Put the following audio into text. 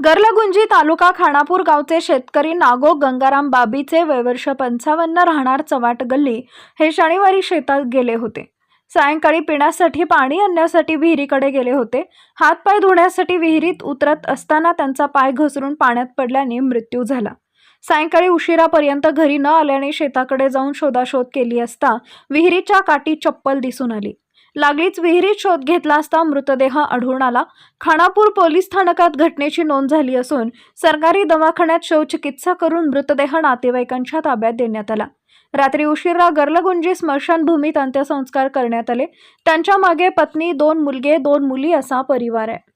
गर्लगुंजी तालुका खानापूर गावचे शेतकरी नागो गंगाराम बाबीचे वयवर्ष पंचावन्न राहणार चवाट गल्ली हे शनिवारी शेतात गेले होते. सायंकाळी पिण्यासाठी पाणी आणण्यासाठी विहिरीकडे गेले होते. हातपाय धुण्यासाठी विहिरीत उतरत असताना त्यांचा पाय घसरून पाण्यात पडल्याने मृत्यू झाला. सायंकाळी उशिरापर्यंत घरी न आल्याने शेताकडे जाऊन शोधाशोध केली असता विहिरीच्या काठी चप्पल दिसून आली. लागलीच विहिरीत शोध घेतला असता मृतदेह आढळून आला. खानापूर पोलीस स्थानकात घटनेची नोंद झाली असून सरकारी दवाखान्यात शवचिकित्सा करून मृतदेह नातेवाईकांच्या ताब्यात देण्यात आला. रात्री उशिरा गर्लगुंजी स्मशानभूमीत अंत्यसंस्कार करण्यात आले. त्यांच्या मागे पत्नी दोन मुलगे दोन मुली असा परिवार आहे.